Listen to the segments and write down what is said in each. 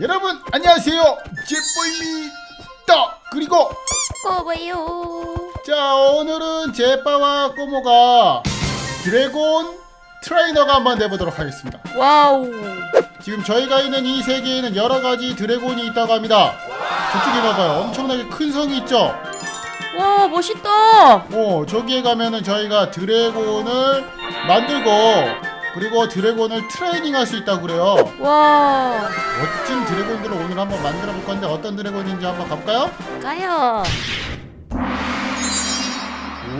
여러분 안녕하세요 제뽀입니다 그리고 꼬고요. 자 오늘은 제빠와 꼬모가 드래곤 트레이너가 한번 내보도록 하겠습니다 와우. 지금 저희가 있는 이 세계에는 여러 가지 드래곤이 있다고 합니다 저쪽에 봐봐요 엄청나게 큰 성이 있죠 와 멋있다. 어 저기에 가면은 저희가 드래곤을 만들고 그리고 드래곤을 트레이닝 할 수 있다고 그래요 와. 멋진 드래곤들을 오늘 한번 만들어 볼 건데 어떤 드래곤인지 한번 가볼까요? 가요.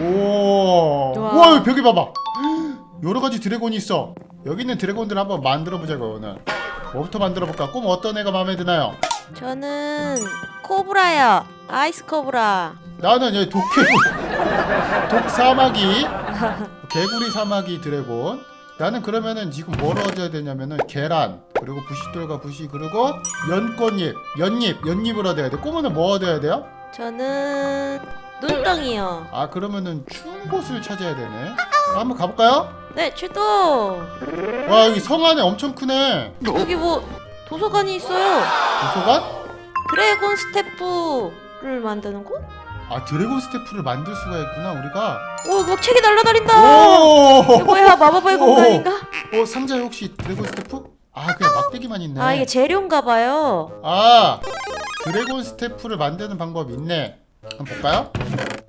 오. 우와. 와, 여기 벽에 봐봐. 여러 가지 드래곤이 있어. 여기 있는 드래곤들 한번 만들어 보자고 오늘. 뭐부터 만들어 볼까? 꿈 어떤 애가 마음에 드나요? 저는 코브라요. 아이스 코브라. 나는 얘 독개구, 독 사마귀, 개구리 사마귀 드래곤. 나는 그러면은 지금 뭘 얻어야 되냐면은 계란 그리고 부시돌과 부시 그리고 연꽃잎, 연잎, 연잎을 얻어야 돼. 꿈은 뭐 얻어야 돼요? 저는 눈덩이요. 아 그러면은 추운 곳을 찾아야 되네. 한번 가볼까요? 네 출동. 와 여기 성 안에 엄청 크네. 여기 뭐 도서관이 있어요. 도서관? 드래곤 스태프를 만드는 곳? 아 드래곤 스태프를 만들 수가 있구나 우리가. 오 이거 책이 날라다닌다. 이거 오. 뭐야 마법의 오. 공간인가? 어 상자에 혹시 드래곤 스태프? 아 그냥 막대기만 있네. 아 이게 재료인가 봐요. 아 드래곤 스태프를 만드는 방법이 있네. 한번 볼까요?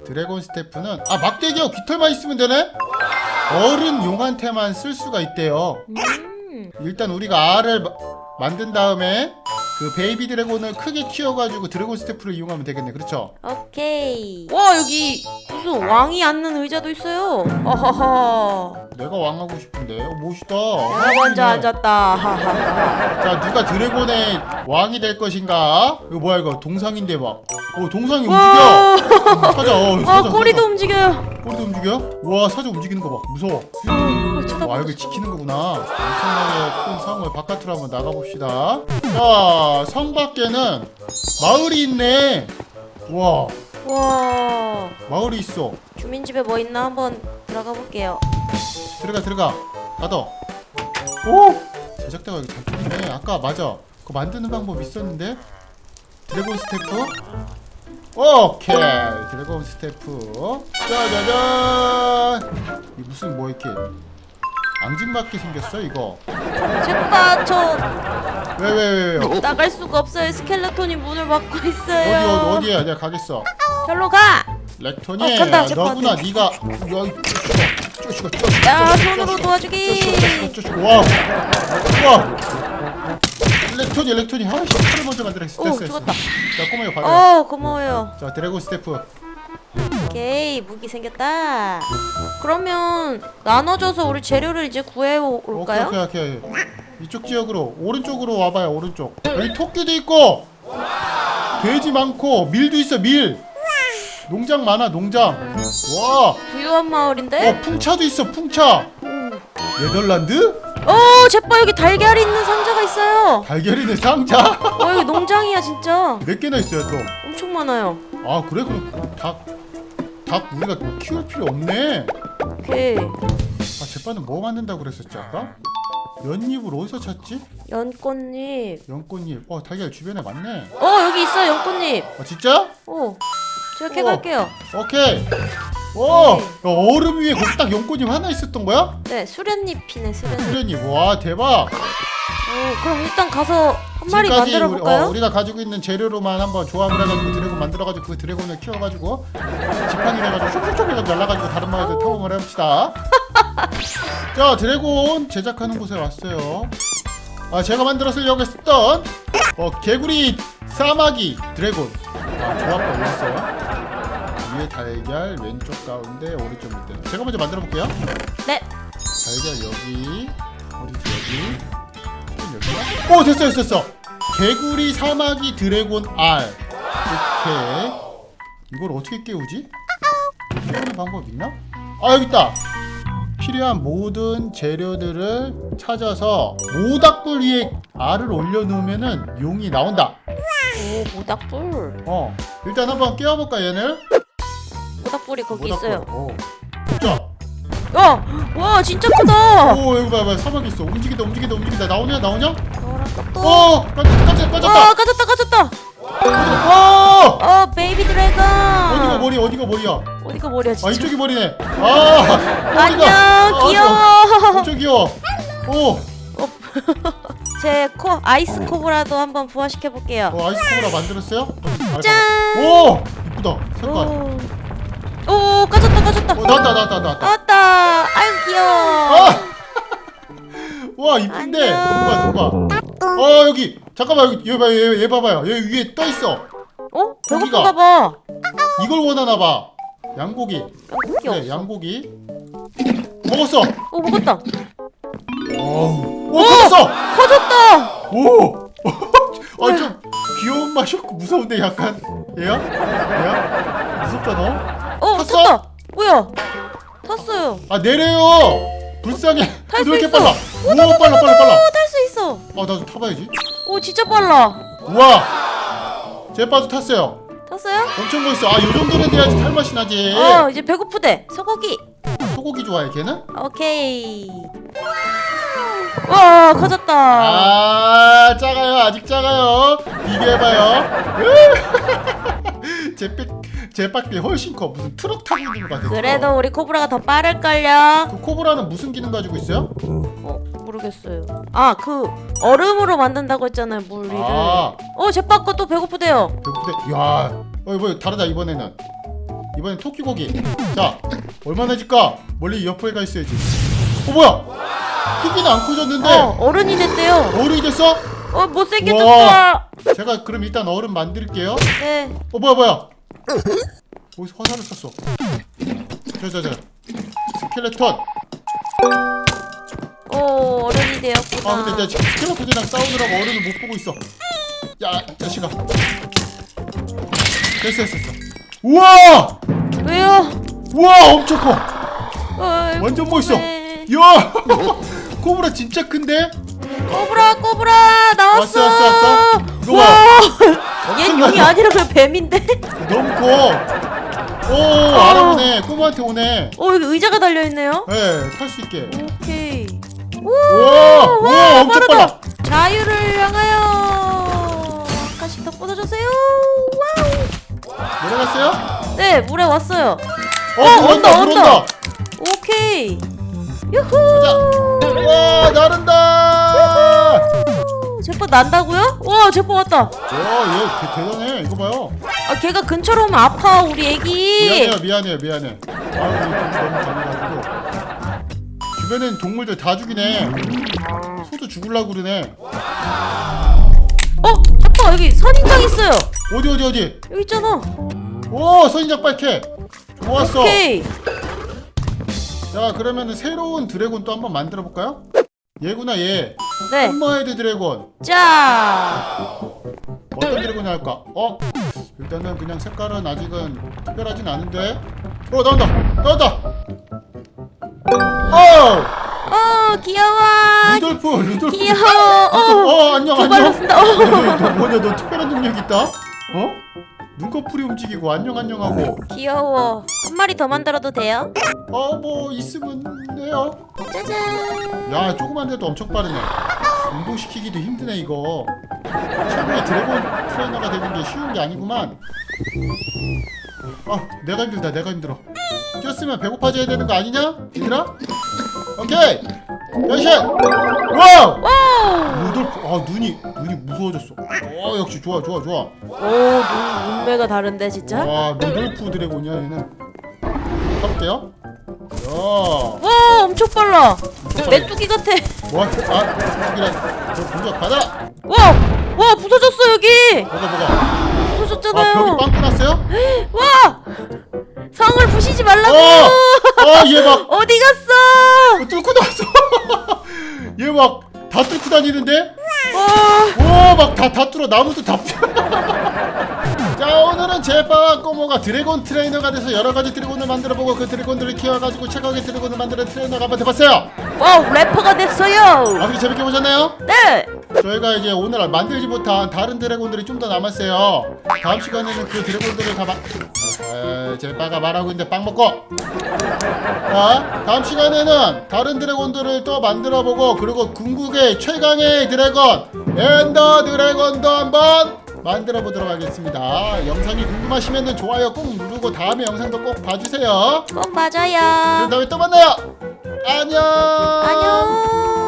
드래곤 스태프는 아 막대기하고 깃털만 있으면 되네. 어른 용한테만 쓸 수가 있대요. 음. 일단 우리가 알을 마- 만든 다음에 그 베이비 드래곤을 크게 키워가지고 드래곤 스태프를 이용하면 되겠네. 그렇죠? 오케이. 와 여기 무슨 왕이 앉는 의자도 있어요. 어허허. 내가 왕하고 싶은데 어, 멋있다. 내가 먼저 앉았다. 하하하. 자 누가 드래곤의 왕이 될 것인가? 이거 뭐야 이거 동상인데 막. 어 동상이 움직여. 와. 사자. 어, 와 사자, 꼬리도 사자. 움직여요. 꼬리도 움직여? 와 사자 움직이는 거 봐. 무서워. 어, 쳐다보고 와 여기. 지키는 거구나. 엄청나게 큰 성을 바깥으로 한번 나가 봅시다. 자 성 밖에는 마을이 있네. 와 와 마을이 있어. 주민 집에 뭐 있나 한번 들어가 볼게요. 들어가 들어가. 가둬. 오 제작자가 여기 잘 뜯네. 아까 맞아. 그거 만드는 방법 있었는데. 드래곤 스태프. 오케이 드래곤 스태프. 짜자잔. 이 무슨 뭐 이렇게 앙증맞게 생겼어 이거. 제빠 저 왜 왜 왜 왜, 왜? 나갈 수가 없어요. 스켈레톤이 문을 막고 어디 있어요. 어디 어디야? 내가 가겠어. 절로 가. 렉톤이 어, 간다, 너구나. 네가 여기 쪼시고 쪼시고 야 손으로 도와주기. 쪼시고 쪼시고 와. 와. 렉톤이 렉톤이 아씨 칼을 먼저 만들었어. 오. 죽었다. 자 꼬마요 받아. 어 고마워요. 자 드래곤 스태프. 오케이 무기 생겼다. 그러면 나눠줘서 우리 재료를 이제 구해 올까요? 오케이 오케이 오케이. 이쪽 지역으로 오른쪽으로 와봐요 오른쪽. 여기 토끼도 있고 돼지 많고 밀도 있어 밀. 농장 많아 농장. 와. 부유한 마을인데? 어 풍차도 있어 풍차. 네덜란드? 어 제빠 여기 달걀이 있는 상자가 있어요. 달걀이네 상자. 와 여기 농장이야 진짜. 몇 개나 있어요 또? 엄청 많아요. 아 그래 그럼 닭. 닭 우리가 키울 필요 없네. 오케이 아 제빠는 뭐 만든다고 그랬었지 아까? 연잎을 어디서 찾지? 연꽃잎. 연꽃잎. 어 달걀 주변에 많네. 어 여기 있어 연꽃잎. 아 진짜? 어 제가 우와. 캐갈게요. 오케이. 오, 야, 얼음 위에 거기 딱 연꽃잎 하나 있었던 거야? 네 수련잎이네 수련잎. 수련잎. 와 대박. 어 그럼 일단 가서 한 마리 지금까지 만들어 우리, 볼까요? 어, 우리가 가지고 있는 재료로만 한번 조합을 해가지고 드래곤 만들어가지고 그 드래곤을 키워가지고 지팡이를 해가지고 슉슉슉 해가지고 날라가지고 다른 마을들 탐험을 해봅시다. 자 드래곤 제작하는 곳에 왔어요. 아 제가 만들었으려고 했던 어, 개구리 사마귀 드래곤 아, 조합가 올렸어요. 위에 달걀 왼쪽 가운데 오른쪽 밑에 제가 먼저 만들어 볼게요. 네. 달걀 여기 어디지 여기 또 여기가 오 됐어 됐어 됐어 개구리 사마귀 드래곤 알 이렇게 이걸 어떻게 깨우지? 깨우는 방법 있나? 아 여기 있다 필요한 모든 재료들을 찾아서 모닥불 위에 알을 올려놓으면은 용이 나온다 오 모닥불. 어 일단 한번 깨워볼까 얘를 모닥불이 거기 모닥불. 있어요. 어. 자 야, 와 진짜 크다. 오 여기 봐봐 사막 있어 움직이다 움직이다 움직이다 나오냐 나오냐 또. 어 빠졌다 빠졌다 빠졌다 와 까졌다 까졌다. 어 어 베이비 드래곤. 어디가 머리 어디가 머리야 어디가 머리야 진짜. 아 이쪽이 머리네 아 어디가 안녕 아, 귀여워. 엄청 귀여워 오 제 코 아이스 코브라도 한번 부화시켜 볼게요. 어, 아이스 코브라 만들었어요? 짠. 오 이쁘다 색깔 어 오, 오 까졌다 까졌다. 나왔다 나왔다 나왔다 나왔다. 아유 귀여워. 아! 와 이쁜데 안녕. 누가 누가 어 여기 잠깐만 여기 얘, 봐, 얘, 얘 봐봐요 얘 위에 떠 있어 어? 배고픈가 봐. 이걸 원하나 봐 양고기 양고기 네 없어. 양고기 먹었어 오 먹었다. 어우 오 먹었어 커졌다. 오! 아, 좀 귀여운 맛이었고 무서운데 약간 얘야? 얘야? 무섭다 너? 어 탔어? 탔다. 뭐야? 탔어요. 아 내려요! 불쌍해 탈 수 왜 이렇게 있어. 빨라? 우와 빨라 빨라 빨라 오탈수 있어. 아 나도 타봐야지 오 진짜 빨라. 우와 제빠도 탔어요 탔어요? 엄청 멋있어 아 요 정도는 돼야지 탈 맛이 나지 어 이제 배고프대. 소고기. 소고기 좋아해 걔는? 오케이. 와 커졌다. 아 작아요 아직 작아요 비교해봐요 제백 제밖에 훨씬 커 무슨 트럭 타고 있는 거 같아 그래도 우리 코브라가 더 빠를걸요. 그 코브라는 무슨 기능 가지고 있어요? 어 모르겠어요. 아 그 얼음으로 만든다고 했잖아요 물 위를. 아 어 제빠 거또 배고프대요. 배고픈데 야 어, 이거 다르다 이번에는 이번엔 토끼고기 자 얼마나 질까 멀리 옆에 가 있어야지 어 뭐야 크기는 안 커졌는데 어 어른이 됐대요. 어른이 됐어? 어 못생겨졌다. 제가 그럼 일단 얼음 만들게요 네. 어 뭐야 뭐야 어디서 화살을 쐈어 자자자 스켈레톤 오 어른이 되었구나. 아 근데 내가 지금 스켈레톤이랑 싸우느라고 얼음을 못 보고 있어 야 자식아 됐어 됐어 됐어 우와 왜요? 우와 엄청 커 어이, 완전 멋있어 궁금해. 야 코브라 진짜 큰데 꼬브라 꼬브라 나왔어. 왔어, 왔어, 왔어. 봐. 얘 용이 많아. 아니라 그냥 뱀인데. 너무 커오 알아보네 꼬마한테 오네 어 여기 의자가 달려 있네요. 예 탈 수 있게 오케이. 우와 우와 엄청 빨라 자유를 향하여 다시 더 뻗어주세요. 와우. 내려갔어요? 네 물에 왔어요. 어 어, 온다, 온다. 오케이. 유후. 와 나른다 제퍼 난다고요? 와 제퍼 왔다. 와얘 대단해 이거 봐요 아 걔가 근처로 오면 아파 우리 애기. 미안해요 미안해요 미안해 아 잘해가지고 주변엔 동물들 다 죽이네 소도 죽을라고 그러네 어 제퍼 여기 선인장 있어요. 어디 어디 어디 여기 있잖아. 오 선인장 빨캐 좋았어 오케이. 자 그러면은 새로운 드래곤 또 한번 만들어 볼까요? 얘구나 얘 네. 홈머헤드 드래곤 자. 어떤 드래곤이 할까? 어? 일단은 그냥 색깔은 아직은 특별하진 않은데 어 나온다 나온다 어! 어 귀여워. 루돌프 루돌프 귀여워. 어. 어 안녕 두 발로 안녕 쓴다. 어. 너, 너 뭐냐 너 특별한 능력 있다? 어? 눈꺼풀이 움직이고 안녕 안녕하고. 귀여워. 한 마리 더 만들어도 돼요? 어 뭐 있으면 해요. 짜잔. 야 조그만데도 엄청 빠르네. 운동시키기도 힘드네 이거. 최고의 드래곤 트레이너가 되는 게 쉬운 게 아니구만. 아 내가 힘들다 내가 힘들어. 뛰었으면 배고파져야 되는 거 아니냐? 얘들아? 오케이 와우 와우. 루돌프 아 눈이 눈이 무서워졌어 어 역시 좋아 좋아 좋아 오 눈, 눈매가 다른데 진짜? 와 루돌프 드래곤이야 얘는 가볼게요 야 와 엄청 빨라. 메뚜기 같아. 뭐? 아 저기랑 저 공격 받아 와. 와 부서졌어 여기. 뭐가 뭐가 아 부서졌잖아요. 벽이 빵꾸 났어요? 와. 성을 부시지 말라고. 어얘막 어 디 갔어? 뚫고 나왔어 얘 막 다 뚫고 다니는데 와. 오막 다다 뚫어 나무도 다 자 오늘은 제빠와 꼬모가 드래곤 트레이너가 돼서 여러 가지 드래곤을 만들어보고 그 드래곤들을 키워가지고 최강의 드래곤을 만드는 트레이너가 한번 돼봤어요. 와우 래퍼가 됐어요. 아버지 재밌게 보셨나요? 네. 저희가 이제 오늘 만들지 못한 다른 드래곤들이 좀 더 남았어요. 다음 시간에는 그 드래곤들을 다 막. 에, 제빠가 말하고 있는데 빵 먹고. 자, 다음 시간에는 다른 드래곤들을 또 만들어보고 그리고 궁극의 최강의 드래곤 엔더 드래곤도 한번 만들어 보도록 하겠습니다. 영상이 궁금하시면 좋아요 꼭 누르고 다음에 영상도 꼭 봐주세요. 꼭 맞아요. 그럼 다음에 또 만나요. 안녕. 안녕.